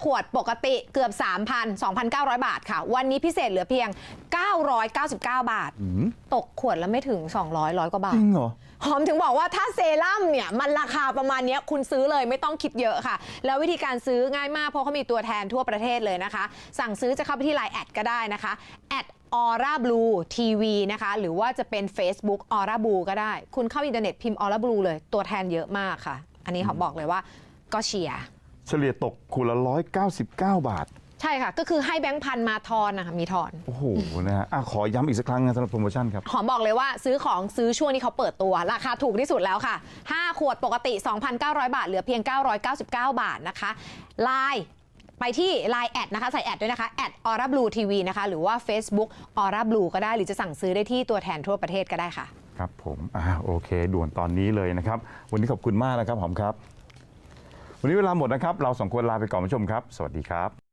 5ขวดปกติเกือบ 3,000 2,900 บาทค่ะ วันนี้พิเศษเหลือเพียง 999 บาท ตกขวดละไม่ถึง 200ร้อยกว่าบาจทริงเหรอ หอมถึงบอกว่าถ้าเซรั่มเนี่ย มันราคาประมาณเนี้ยคุณซื้อเลยไม่ต้องคิดเยอะค่ะ แล้ววิธีการซื้อง่ายมากเพราะเขามีตัวแทนทั่วประเทศเลยนะคะ สั่งซื้อจะเข้าไปที่ไลน์แอดก็ได้นะคะแอดออร่าบลูทีวีนะคะ หรือว่าจะเป็น Facebook ออร่าบลูก็ได้ คุณเข้าอินเทอร์เน็ตพิมพ์ออร่าบลูเลยตัวแทนเยอะมากค่ะ อันนี้หอมบอกเลยว่าก็เชียร์ เฉลี่ยตกขวดละ199 บาท ใช่ค่ะ ก็คือให้แบงค์พันมาทอนนะคะมีทอน โอ้โหนะฮะอะขอย้ำอีกสักครั้งนะสำหรับโปรโมชั่นครับ หอมบอกเลยว่าซื้อของซื้อช่วงที่เขาเปิดตัว ราคาถูกที่สุดแล้วค่ะ 5 ขวดปกติ 2,900 บาท เหลือเพียง 999 บาทนะคะไลน์ไปที่ Line แอดนะคะ ใส่แอดด้วยนะคะแอดออร่าบลูทีวีนะคะ หรือว่า Facebook ออร่าบลูก็ได้หรือจะสั่งซื้อได้ที่ตัวแทนทั่วประเทศก็ได้ค่ะ ครับผมอ่าโอเค ด่วนตอนนี้เลยนะครับ วันนี้ขอบคุณมากนะครับหอมครับ วันนี้เวลาหมดนะครับ เราสองคนลาไปก่อนผู้ชมครับ สวัสดีครับ